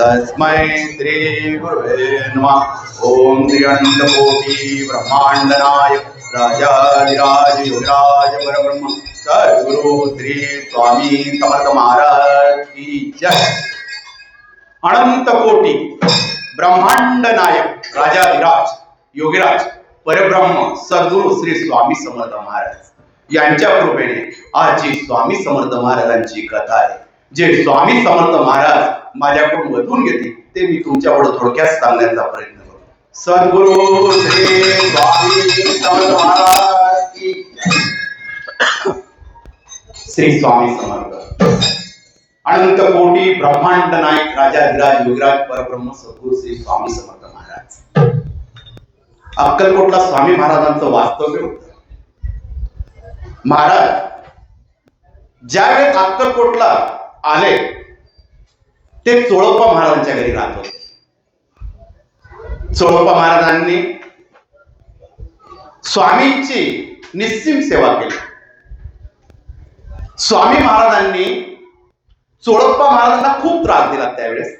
तस्मै श्री गुरुवे नमः। ओम त्र्यंबकोटी ब्रह्मांडनाय राजाधिराज परब्रह्म सद्गुरु श्री स्वामी समर्थ महाराज की जय। अनंत कोटी ब्रह्मांड नायक राजाधिराज योगीराज परब्रह्म सद्गुरु श्री स्वामी समर्थ महाराज यांच्या कृपेने आजची स्वामी समर्थ महाराजांची कथा आहे. जे स्वामी समर्थ महाराज माझ्याकडून वधून घेतील ते मी तुमच्या थोडक्यात सांगण्याचा प्रयत्न करतो. सद्गुरु श्री स्वामी समर्थ महाराज श्री स्वामी समर्थ. अनंत कोटी ब्रह्मांड नायक राजाधिराज युगराज परब्रह्म सद्गुरु श्री स्वामी समर्थ महाराज. अक्कलकोटला स्वामी महाराजांचं वास्तव्य होत. महाराज ज्यावेळेस अक्कलकोटला आले. ते चोळप्पा महाराजांच्या घरी राहत होते. चोळप्पा महाराजांनी स्वामींची निस्सीम सेवा केली. स्वामी महाराजांनी चोळप्पा महाराजांना खूप त्रास दिला त्यावेळेस.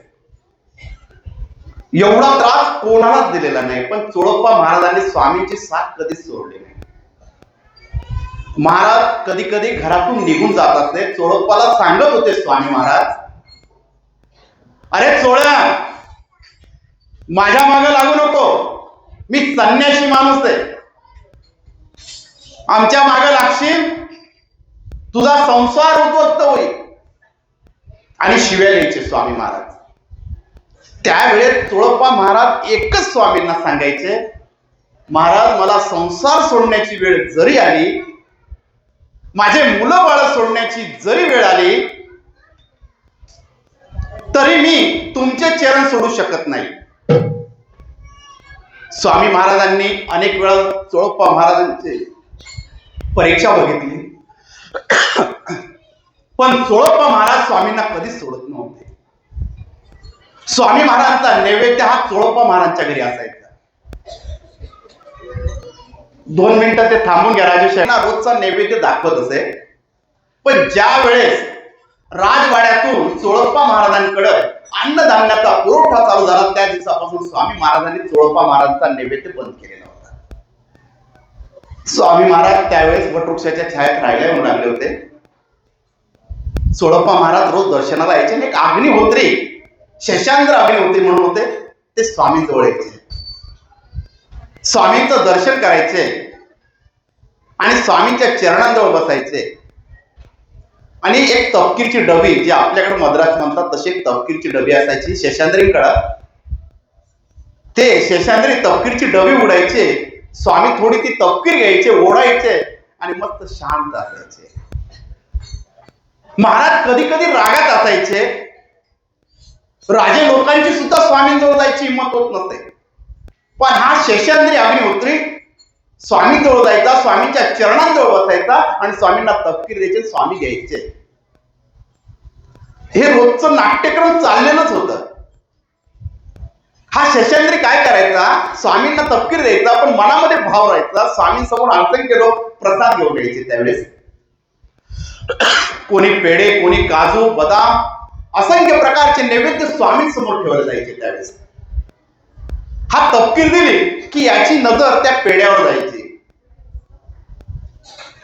एवढा त्रास कोणालाच दिलेला नाही पण चोळप्पा महाराजांनी स्वामींची साथ कधीच सोडली नाही. महाराज कधी कधी घरातून निघून जात असते. चोळप्पाला सांगत होते स्वामी महाराज अरे चोळ्या माझ्या मागे लागू नको. मी संन्याशी माणूस आहे. आमच्या मागे लागशील तुझा संसार उद्ध्वस्त होईल. आणि शिव्या द्यायचे स्वामी महाराज. त्यावेळेस चोळप्पा महाराज एकच स्वामींना सांगायचे महाराज मला संसार सोडण्याची वेळ जरी आली माझे मुलं बाळ सोडण्याची जरी वेळ आली तरी मी तुमचे चरण सोडू शकत नाही. स्वामी महाराजांनी अनेक वेळा चोळप्पा महाराजांची परीक्षा बघितली. पण चोळप्पा महाराज स्वामींना कधीच सोडत नव्हते. स्वामी महाराजांचा नैवेद्य हा चोळप्पा महाराजांच्या घरी असायचा. दोन मिनिटं ते थांबून घ्या राजेश रोजचा नैवेद्य दाखवत असे. पण ज्या वेळेस राजवाड्यातून चोळप्पा महाराजांकडे अन्नधान्याचा पुरवठा चालू झाला त्या दिवसापासून स्वामी महाराजांनी चोळप्पा महाराजांचा नैवेद्य बंद केलेला होता. स्वामी महाराज त्यावेळेस वटवृक्षाच्या छायात राहायला येऊन लागले होते. चोळप्पा महाराज रोज दर्शनाला यायचे आणि एक अग्निहोत्री शशांद्र अग्निहोत्री म्हणून होते ते स्वामी जवळ यायचे. स्वामींचं दर्शन करायचे. आणि स्वामींच्या चरणांजवळ बसायचे. आणि एक तपकीरची डबी जी आपल्याकडे मद्रास म्हणतात तशी एक तपकीरची डबी असायची शेषांद्रींकडं ते शेषांद्री तपकीरची डबी उडायचे. स्वामी थोडी ती तपकीर घ्यायचे ओढायचे आणि मस्त शांत असायचे. महाराज कधी कधी रागात असायचे. राजे लोकांची सुद्धा स्वामींजवळ जायची हिंमत होत नसते पण हा शेषांद्री अग्निहोत्री स्वामी जवळ जायचा स्वामींच्या चरणांजवळ बसायचा आणि स्वामींना तपकीर द्यायचे स्वामी घ्यायचे. हे रोजचं नाट्यक्रम चाललेलंच होतं. हा शशांद्री काय करायचा स्वामींना तपकीर द्यायचा पण मनामध्ये भाव राहायचा स्वामींसमोर असंख्य लोक प्रसाद घेऊन यायचे त्यावेळेस. कोणी पेढे कोणी काजू बदाम असंख्य प्रकारचे नैवेद्य स्वामींसमोर ठेवले जायचे त्यावेळेस. हा तपकीर दिली की याची नजर त्या पेढ्यावर जायची.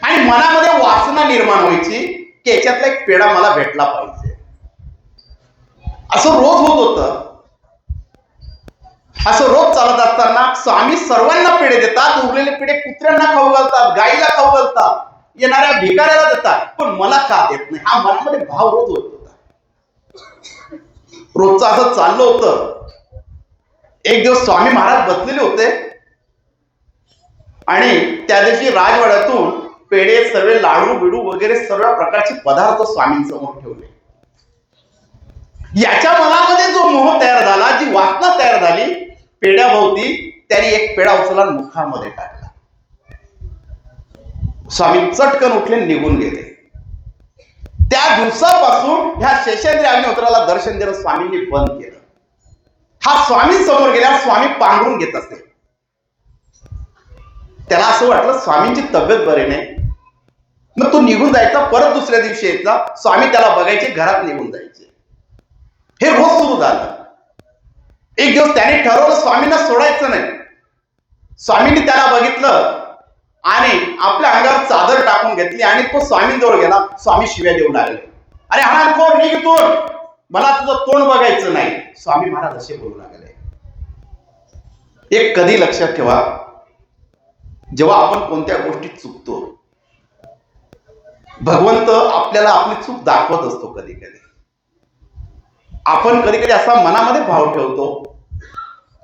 आणि मनामध्ये वासना निर्माण व्हायची की याच्यातला एक पेढा मला भेटला पाहिजे. असं रोज होत होतं. असं रोज चालत असताना स्वामी सर्वांना पेढे देतात उरलेले पेढे कुत्र्यांना खाऊ घालतात गाईला खाऊ घालतात येणाऱ्या भिकाऱ्याला देतात. पण मला का देत नाही? हा मनामध्ये भाव रोज होत होता. रोजचं असं चाललं होतं. एक दिवस स्वामी महाराज बसलेले होते. आणि त्या दिवशी राजवाड्यातून पेढे सर्व लाडू बिडू वगैरे सर्व प्रकारचे पदार्थ स्वामींसमोर ठेवले. याच्या मनामध्ये जो मोह तयार झाला जी वासना तयार झाली पेढ्याभोवती त्याने एक पेढा उचलला मुखामध्ये टाकला. स्वामी चटकन उठले निघून गेले. त्या दिवसापासून ह्या शेषाद्री अग्निहोत्राला दर्शन देणं स्वामींनी बंद केलं. हा स्वामी समोर गेल्यावर स्वामी पांघरून घेत असते. त्याला असं वाटलं स्वामींची तब्येत बरी नाही. मग तो निघून जायचा परत दुसऱ्या दिवशी यायचा. स्वामी त्याला बघायचे घरात निघून जायचे. हे रोज सुरू झालं. एक दिवस त्याने ठरवलं स्वामींना सोडायचं नाही. स्वामींनी त्याला बघितलं आणि आपल्या अंगावर चादर टाकून घेतली आणि तो स्वामींजवळ गेला. स्वामी शिव्या देऊ लागले. अरे हा कोण? निघ मला तुझं तोंड बघायचं नाही. स्वामी महाराज असे बोलू लागले. एक कधी लक्षात ठेवा जेव्हा आपण कोणत्या गोष्टीत चुकतो भगवंत आपल्याला आपली चूक दाखवत असतो कधी कधी आपण कधी कधी असा मनामध्ये भाव ठेवतो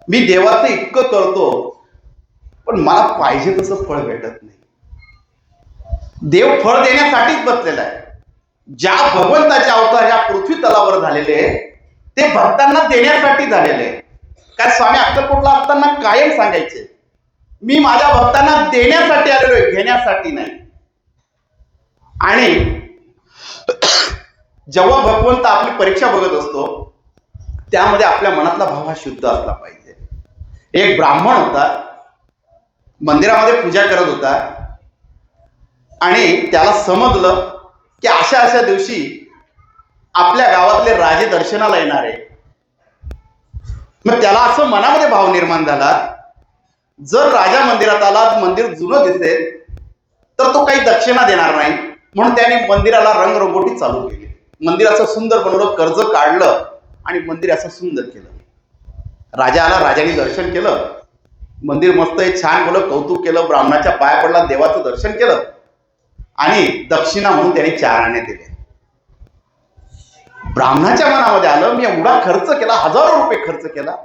मी देवाचं इतकं करतो पण मला पाहिजे तसं फळ भेटत नाही. देव फळ देण्यासाठीच बसलेला आहे. ज्या भगवंताचे अवतार या पृथ्वी तलावर झालेले ते भक्तांना देण्यासाठी झालेले काय स्वामी अक्कलकोटला असताना कायम सांगायचे मी माझ्या भक्तांना देण्यासाठी आलेलो आहे घेण्यासाठी नाही. आणि जेव्हा भगवंत आपली परीक्षा बघत असतो त्यामध्ये आपल्या मनातला भाव हा शुद्ध असला पाहिजे. एक ब्राह्मण होता मंदिरामध्ये पूजा करत होता आणि त्याला समजलं की अशा अशा दिवशी आपल्या गावातले राजे दर्शनाला येणार. आहे मग त्याला असं मनामध्ये भाव निर्माण झाला जर राजा मंदिरात आला मंदिर जुनं दिसेल तर तो काही दक्षिणा देणार नाही. म्हणून त्याने मंदिराला रंगरंगोटी चालू केली. मंदिराचं सुंदर बनवलं कर्ज काढलं आणि मंदिर असं सुंदर केलं. राजा आला राजाने दर्शन केलं. मंदिर मस्त आहे छान बोललं कौतुक केलं ब्राह्मणाच्या पाया पडला देवाचं दर्शन केलं. आणि दक्षिणा म्हणून त्याने चार आणे दिले. ब्राह्मणाच्या मनामध्ये आलं मी एवढा खर्च केला हजारो रुपये खर्च केला.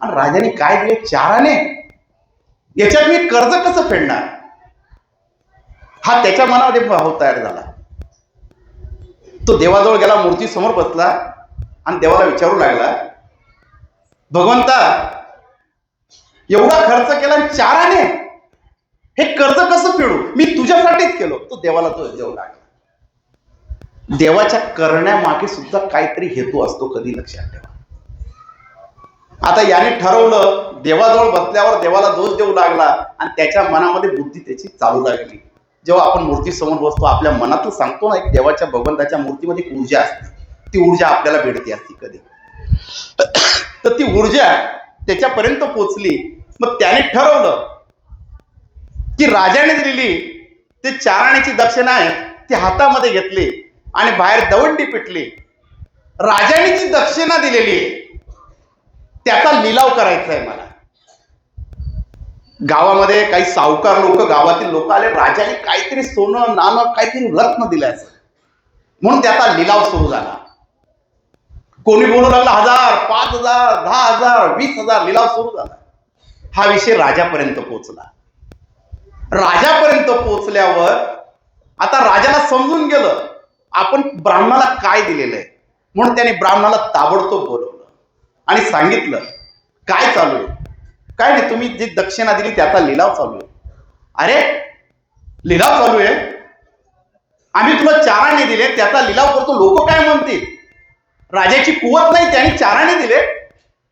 आणि राजाने काय दिले? चार आणे याच्यात मी कर्ज कसं फेडणार? हा त्याच्या मनामध्ये भाव तयार झाला. तो देवाजवळ गेला मूर्ती समोर बसला आणि देवाला विचारू लागला भगवंता एवढा खर्च केला आणि चार आणे हे कर्ज कसं फेडू? मी तुझ्यासाठीच केलो. तो देवाला तो देऊ लागला. देवाच्या करण्यामागे सुद्धा काहीतरी हेतू असतो कधी लक्षात ठेवा. आता याने ठरवलं देवाजवळ बसल्यावर देवाला दोष देऊ लागला आणि त्याच्या मनामध्ये बुद्धी त्याची चालू लागली. जेव्हा आपण मूर्ती समोर बसतो आपल्या मनातून सांगतो ना एक देवाच्या भगवंताच्या मूर्तीमध्ये एक ऊर्जा असते. ती ऊर्जा आपल्याला भेटते असती कधी. तर ती ऊर्जा त्याच्यापर्यंत पोचली. मग त्याने ठरवलं की राजाने दिलेली ते चाराण्याची दक्षिणा आहे ती हातामध्ये घेतली आणि बाहेर दवंडी पिटली. राजाने जी दक्षिणा दिलेली आहे त्याचा लिलाव करायचा आहे मला. गावामध्ये काही सावकार लोक गावातील लोक आले राजाने काहीतरी सोनं नाणं काहीतरी रत्न दिलं म्हणून त्याचा लिलाव सुरू झाला. कोणी बोलू लागला हजार पाच हजार दहा हजार वीस हजार लिलाव सुरू झाला. हा विषय राजापर्यंत पोहोचला. राजापर्यंत पोहोचल्यावर आता राजाला समजून गेलं आपण ब्राह्मणाला काय दिलेलं आहे? म्हणून त्याने ब्राह्मणाला ताबडतोब बोलवलं आणि सांगितलं काय चालू आहे? काय नाही तुम्ही जी दक्षिणा दिली त्याचा लिलाव चालू आहे. अरे लिलाव चालू आहे? आम्ही तुला चाराने दिले त्याचा लिलाव करतो लोक काय म्हणतील? राजाची कुवत नाही त्याने चाराने दिले.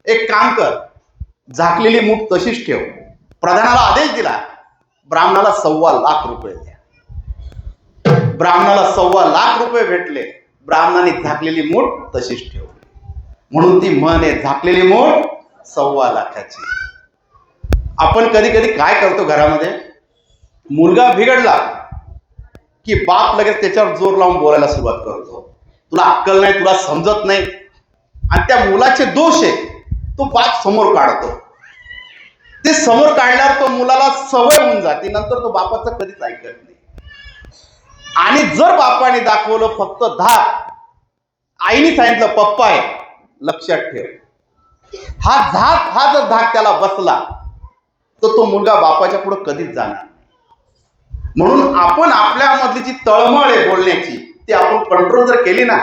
एक काम कर झाकलेली मूठ तशीच ठेव. प्रधानाला आदेश दिला ब्राह्मणाला सव्वा लाख रुपये द्या. ब्राह्मणाला सव्वा लाख रुपये भेटले. ब्राह्मणाने झाकलेली मूठ तशीच ठेवली. म्हणून ती म्हण आहे झाकलेली मूठ सव्वा लाखाची. आपण कधी कधी काय करतो घरामध्ये? मुलगा बिघडला की बाप लगेच त्याच्यावर जोर लावून बोलायला सुरुवात करतो. तुला अक्कल नाही तुला समजत नाही. आणि त्या मुलाचे दोष आहे तो बाप समोर काढतो. ते समोर काढल्यावर तो मुलाला सवय होऊन जाते. नंतर तो बापाचं कधीच ऐकत नाही. आणि जर बापाने दाखवलं फक्त धाक आईने सांगितलं पप्पा आहे लक्षात ठेव. हा धाक हा जर धाक त्याला बसला तर तो मुलगा बापाच्या पुढे कधीच जाणार म्हणून आपण आपल्या मधली जी तळमळ आहे बोलण्याची ती आपण कंट्रोल जर केली ना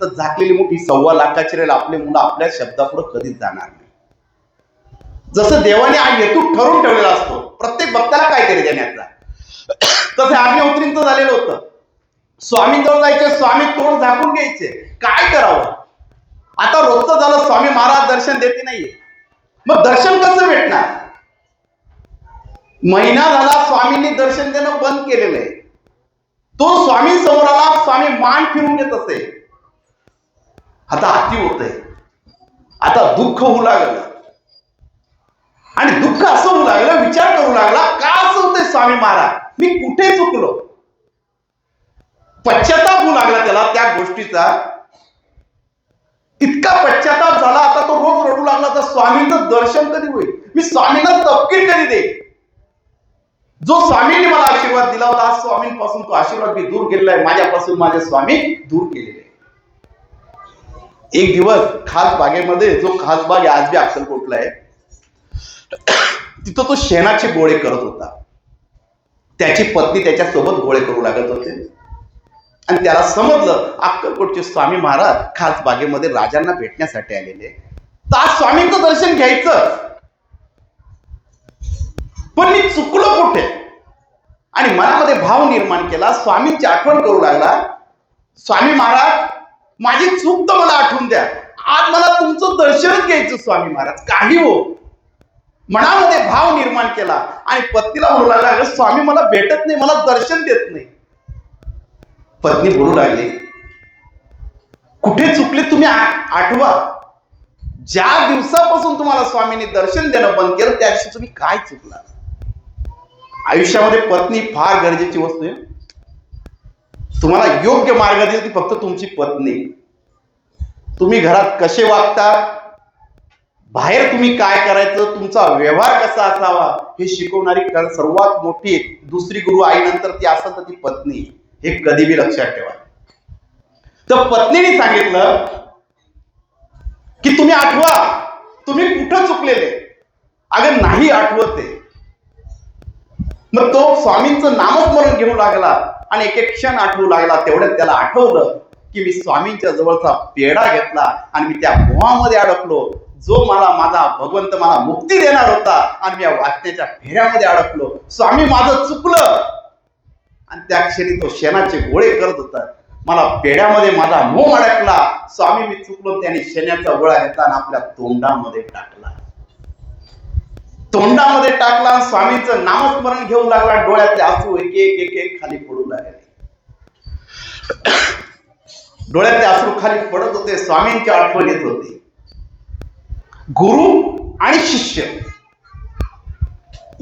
तर झाकलेली मोठी सव्वा लाखाची राहील आपले मुलं आपल्या शब्दापुढे कधीच जाणार जसं देवाने हा हेतू ठरून ठेवलेला असतो प्रत्येक भक्ताला काहीतरी देण्याचा तसं अग्निहोत्रींचं झालेलं होतं. स्वामींजवळ जायचे स्वामी तोंड झाकून घ्यायचे. काय करावं? आता रोजचं झालं स्वामी महाराज दर्शन देते नाहीये. मग दर्शन कसं भेटणार? महिना झाला स्वामींनी दर्शन देणं बंद केलेलं आहे. तो स्वामी समोर आला स्वामी मान फिरून घेत असे. आता अति होत आता दुःख होऊ लागलं. आणि दुःख असं होऊ लागलं विचार करू लागला का असं होतंय स्वामी महाराज? मी कुठे चुकलो? पश्चाताप होऊ लागला त्याला त्या गोष्टीचा. इतका पश्चाताप झाला आता तो रोज रडू लागला तर स्वामींचं दर्शन कधी होईल? मी स्वामींना तपकीर कधी दे जो स्वामींनी मला आशीर्वाद दिला होता आज स्वामींपासून तो आशीर्वाद मी दूर केलेला आहे. माझ्यापासून माझे स्वामी दूर गेलेले एक दिवस खास बागेमध्ये जो खास बाग आज बी अक्कलकोटला आहे. तिथं तो शेणाचे गोळे करत होता. त्याची पत्नी त्याच्यासोबत गोळे करू लागत होते. आणि त्याला समजलं अक्कलकोटचे स्वामी महाराज खास बागेमध्ये राजांना भेटण्यासाठी आलेले. तर आज स्वामींचं दर्शन घ्यायचं. पण मी चुकलो कुठे? आणि मनामध्ये भाव निर्माण केला स्वामींची आठवण करू लागला. स्वामी महाराज माझी चूक तर मला आठवून द्या. आज मला तुमचं दर्शनच घ्यायचं स्वामी महाराज. काही हो. मनामध्ये भाव निर्माण केला आणि पत्नीला म्हणू लागला "अगं, स्वामी मला भेटत नाही मला दर्शन देत नाही. पत्नी बोलू लागली कुठे चुकले तुम्ही आठवा. ज्या दिवसापासून तुम्हाला स्वामींनी दर्शन देणं बंद केलं त्या दिवशी तुम्ही काय चुकला? आयुष्यामध्ये पत्नी फार गरजेची वस्तू आहे. तुम्हाला योग्य मार्ग देईल ती फक्त तुमची पत्नी. तुम्ही घरात कसे वागता? बाहेर तुम्ही काय करायचं तुमचा व्यवहार कसा असावा हे शिकवणारी सर्वात मोठी दुसरी गुरु आईनंतर ती असत तर ती पत्नी. हे कधी बी लक्षात ठेवा. तर पत्नीने सांगितलं की तुम्ही आठवा तुम्ही कुठं चुकलेले? अगं नाही आठवत मग तो स्वामींचं नामस्मरण घेऊ लागला आणि एक एक क्षण आठवू लागला. तेवढ्यात त्याला आठवलं की मी स्वामींच्या जवळचा पेढा घेतला आणि मी त्या मोहामध्ये अडकलो. जो मला माझा भगवंत मला मुक्ती देणार होता आणि मी या वाचण्याच्या फेऱ्यामध्ये अडकलो. स्वामी माझं चुकलं. आणि त्या क्षणी तो शेणाचे गोळे करत होता. मला पेढ्यामध्ये माझा मोह अडकला. स्वामी मी चुकलो. त्याने शेण्याचा गोळा घेतला आणि आपल्या तोंडामध्ये टाकला. तोंडामध्ये टाकला आणि स्वामींचं नामस्मरण घेऊ लागला. डोळ्यातले आसू एक एक एक एक खाली पडू लागले. डोळ्यातले आसू खाली पडत होते. स्वामींची आठवण येत होती. गुरु आणि शिष्य.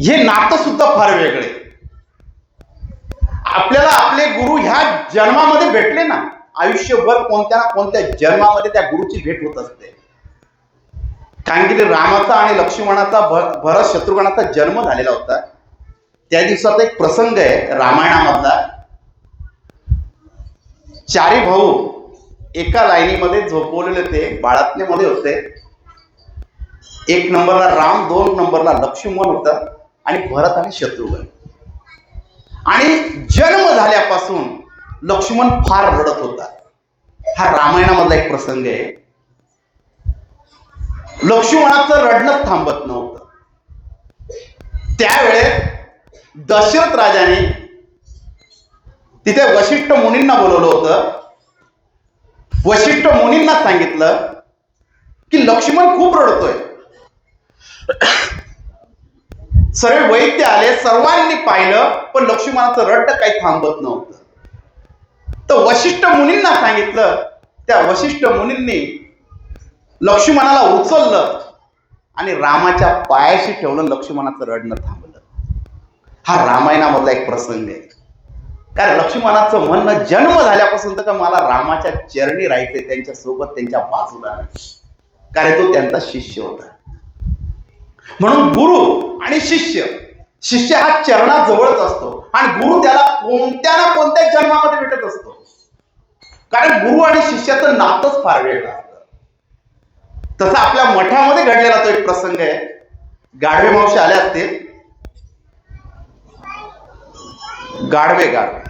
हे नातं सुद्धा फार वेगळे. आपल्याला आपले गुरु ह्या जन्मामध्ये भेटले ना आयुष्यभर कोणत्या ना कोणत्या जन्मामध्ये त्या गुरुची भेट होत असते. कारण की ते रामाचा आणि लक्ष्मणाचा भरत शत्रुघ्नाचा जन्म झालेला होता. त्या दिवसाचा एक प्रसंग आहे रामायणामधला. चारी भाऊ एका लाईनीमध्ये झोपवलेले ते बाळातनेमध्ये होते. एक नंबरला राम दोन नंबरला लक्ष्मण होता आणि भरत आणि शत्रुघ्न आणि जन्म झाल्यापासून लक्ष्मण फार रडत होता. हा रामायणामधला एक प्रसंग आहे. लक्ष्मणाचं रडणं थांबत नव्हतं. त्यावेळेस दशरथ राजाने तिथे वशिष्ठ मुनींना बोलवलं होतं. वशिष्ठ मुनींना सांगितलं की लक्ष्मण खूप रडतोय. सर्व वैद्य आले सर्वांनी पाहिलं पण लक्ष्मणाचं रड्ड काही थांबत नव्हतं. तर वशिष्ठ मुनींना सांगितलं त्या वशिष्ठ मुनींनी लक्ष्मणाला उचललं आणि रामाच्या पायाशी ठेवलं लक्ष्मणाचं रडणं थांबलं. हा रामायणामधला एक प्रसंग आहे. कारण लक्ष्मणाचं म्हणणं जन्म झाल्यापासून तर का मला रामाच्या चरणी राहायचे त्यांच्यासोबत त्यांच्या बाजूला कारण तो त्यांचा शिष्य होता. म्हणून गुरु आणि शिष्य शिष्य हा चरणाजवळच असतो. आणि गुरु त्याला कोणत्या ना कोणत्या जन्मामध्ये भेटत असतो. कारण गुरु आणि शिष्याचं नातंच फार वेगळं असतं तसं आपल्या मठामध्ये घडलेला तो एक प्रसंग आहे. गाढवे मावशी आले असतील गाढवे गाढवे.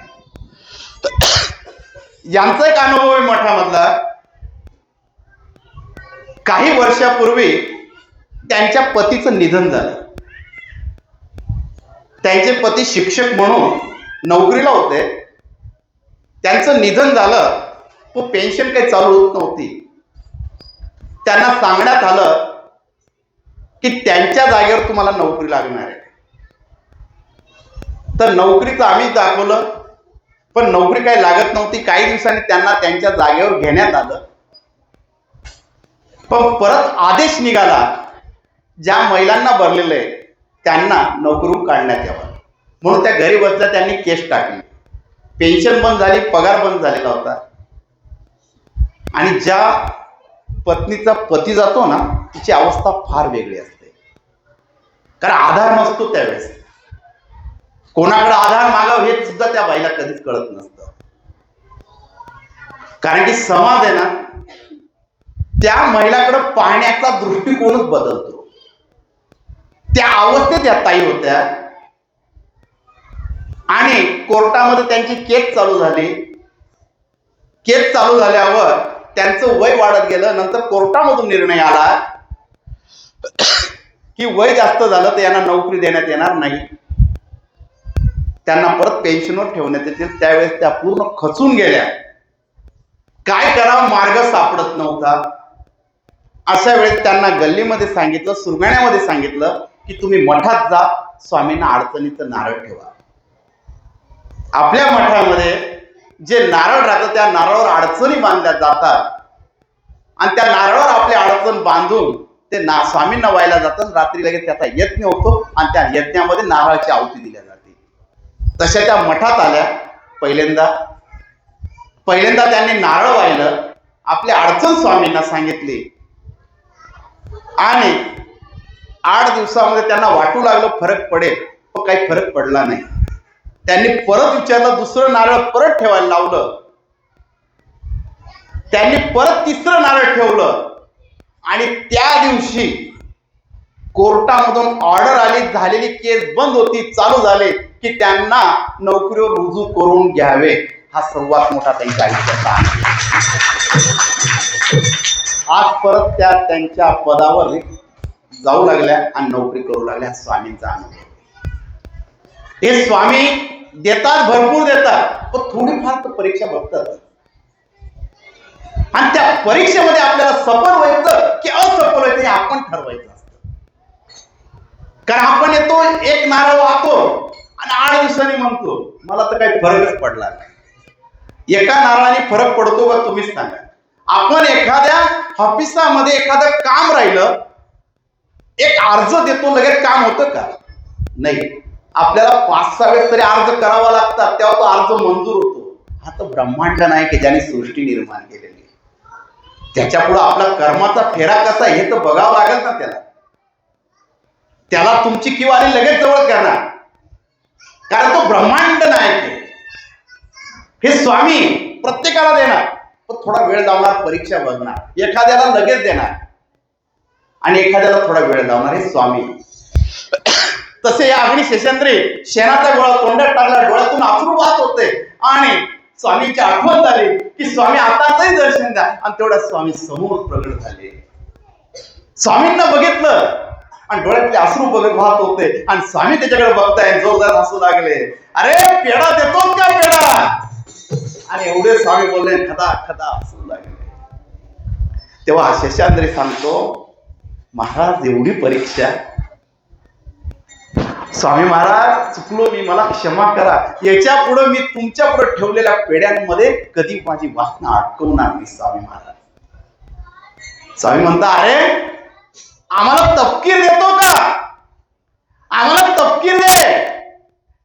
यांचा एक अनुभव आहे मठामधला. काही वर्षापूर्वी त्यांच्या पतीचं निधन झालं. त्यांचे पती शिक्षक म्हणून नोकरीला होते. त्यांचं निधन झालं. तो पेन्शन काही चालू होत नव्हती. त्यांना सांगण्यात आलं की त्यांच्या जागेवर तुम्हाला नोकरी लागणार आहे. तर नोकरीचं आम्ही दाखवलं. पण नोकरी काही लागत नव्हती. काही दिवसांनी त्यांना त्यांच्या जागेवर घेण्यात आलं. पण परत आदेश निघाला. ज्या महिलांना भरलेलं आहे त्यांना नोकरून काढण्यात यावं. म्हणून त्या घरी बसल्या त्यांनी केस टाकली. पेन्शन बंद झाली पगार बंद झालेला होता. आणि ज्या पत्नीचा पती जातो ना तिची अवस्था फार वेगळी असते. कारण आधार नसतो त्यावेळेस. कोणाकडे आधार मागाव हे सुद्धा त्या बाईला कधीच कळत नसतं. कारण की समाज आहे ना त्या महिलाकडे पाहण्याचा दृष्टिकोनच बदलतो. त्या अवस्थेत या ताई होत्या. आणि कोर्टामध्ये त्यांची केस चालू झाली. केस चालू झाल्यावर त्यांचं वय वाढत गेलं नंतर कोर्टामधून निर्णय आला की वय जास्त झालं तर यांना नोकरी देण्यात येणार नाही. त्यांना परत पेन्शनवर ठेवण्यात येतील. त्यावेळेस त्या पूर्ण खचून गेल्या. काय करावं? मार्ग सापडत नव्हता. अशा वेळेस त्यांना गल्लीमध्ये सांगितलं सुरगाण्यामध्ये सांगितलं की तुम्ही मठात जा स्वामींना अडचणीचं नारळ ठेवा. आपल्या मठामध्ये जे नारळ राहतं त्या नारळावर अडचणी बांधल्या जातात. आणि त्या नारळावर आपली अडचण बांधून ते ना स्वामींना व्हायला जातं रात्री लगेच त्याचा यज्ञ होतो आणि त्या यज्ञामध्ये नारळाची आहुती दिल्या जाते. तशा त्या मठात आल्या पहिल्यांदा. पहिल्यांदा त्यांनी नारळ वाहिलं आपली अडचण स्वामींना सांगितली. आणि आठ दिवसामध्ये त्यांना वाटू लागलं फरक पडेल पण काही फरक पडला नाही. त्यांनी परत विचारलं दुसरं नारळ परत ठेवायला लावलं. त्यांनी परत तिसरं नारळ ठेवलं. आणि त्या दिवशी कोर्टामधून ऑर्डर आली झालेली केस बंद होती चालू झाले की त्यांना नोकरीवर रुजू करून घ्यावे. हा सर्वात मोठा त्यांच्या आयुष्याचा आज परत त्या त्यांच्या पदावर जाऊ लागल्या आणि नोकरी करू लागल्या स्वामींचा अनुभव. हे स्वामी देतात भरपूर देतात पण थोडीफार तर परीक्षा बघतात. आणि त्या परीक्षेमध्ये आपल्याला सफल व्हायचं की असफल व्हायचं हे आपण ठरवायचं असतं. कारण आपण येतो एक नारळ वाहतो आणि आठ दिवसांनी म्हणतो मला तर काही फरकच पडला नाही. एका नारळाने फरक पडतो का तुम्हीच सांगा. आपण एखाद्या ऑफिसामध्ये एखादं काम राहिलं एक अर्ज देतो लगेच काम होतं का? नाही. आपल्याला पाच सहा वेळेस तरी अर्ज करावा लागतात तेव्हा तो अर्ज मंजूर होतो. हा तर ब्रह्मांड नाही की ज्याने सृष्टी निर्माण केलेली. आहे. त्याच्या पुढे आपला कर्माचा फेरा कसा आहे हे तर बघावं लागेल ना त्याला. त्याला तुमची किंवा आणि लगेच जवळ करणार. कारण तो ब्रह्मांड नायक आहे हे स्वामी प्रत्येकाला देणार पण थोडा वेळ लावणार परीक्षा बघणार. एखाद्याला लगेच देणार. आणि एखाद्याला थोडा वेळ लावणार हे स्वामी. तसे या अग्नि शेषांद्रे शेणाचा गोळा तोंडात टाकला डोळ्यातून अश्रू वाहत होते. आणि स्वामीची आठवण झाली की स्वामी आताचही दर्शन द्या आणि तेवढ्या स्वामी समोर प्रगट झाले. स्वामींना बघितलं आणि डोळ्यातले अश्रू बघत वाहत होते. आणि स्वामी त्याच्याकडे बघताय जोरदार हसू लागले. अरे पेढा देतो का पेढा? आणि एवढे स्वामी बोलले खदा खदा हसू लागले. तेव्हा शेषांद्रे सांगतो महाराज एवढी परीक्षा. स्वामी महाराज चुकलो मी मला क्षमा करा. याच्यापुढे मी तुमच्यापुढे ठेवलेल्या पेड्यांमध्ये कधी माझी वासना अटकवणार नाही स्वामी महाराज. स्वामी म्हणता अरे आम्हाला तपकीर देतो का? आम्हाला तपकीर दे.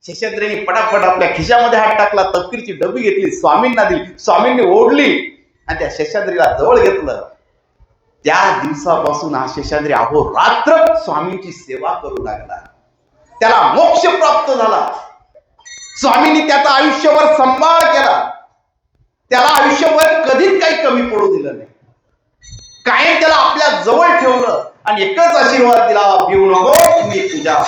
शेषाद्रीने पटापट आपल्या खिशामध्ये हात टाकला तपकीरची डबी घेतली स्वामींना दिली. स्वामींनी ओढली आणि त्या शेषाद्रीला जवळ घेतलं. त्या दिवसापासून हा शेषाद्री अहो रात्र स्वामींची सेवा करू लागला. त्याला मोक्ष प्राप्त झाला. स्वामींनी त्याचा आयुष्यभर सांभाळ केला. त्याला आयुष्यभर कधीच काही कमी पडू दिलं नाही. कायम त्याला आपल्या जवळ ठेवलं आणि एकच आशीर्वाद दिला भिवू नको मी तुझ्या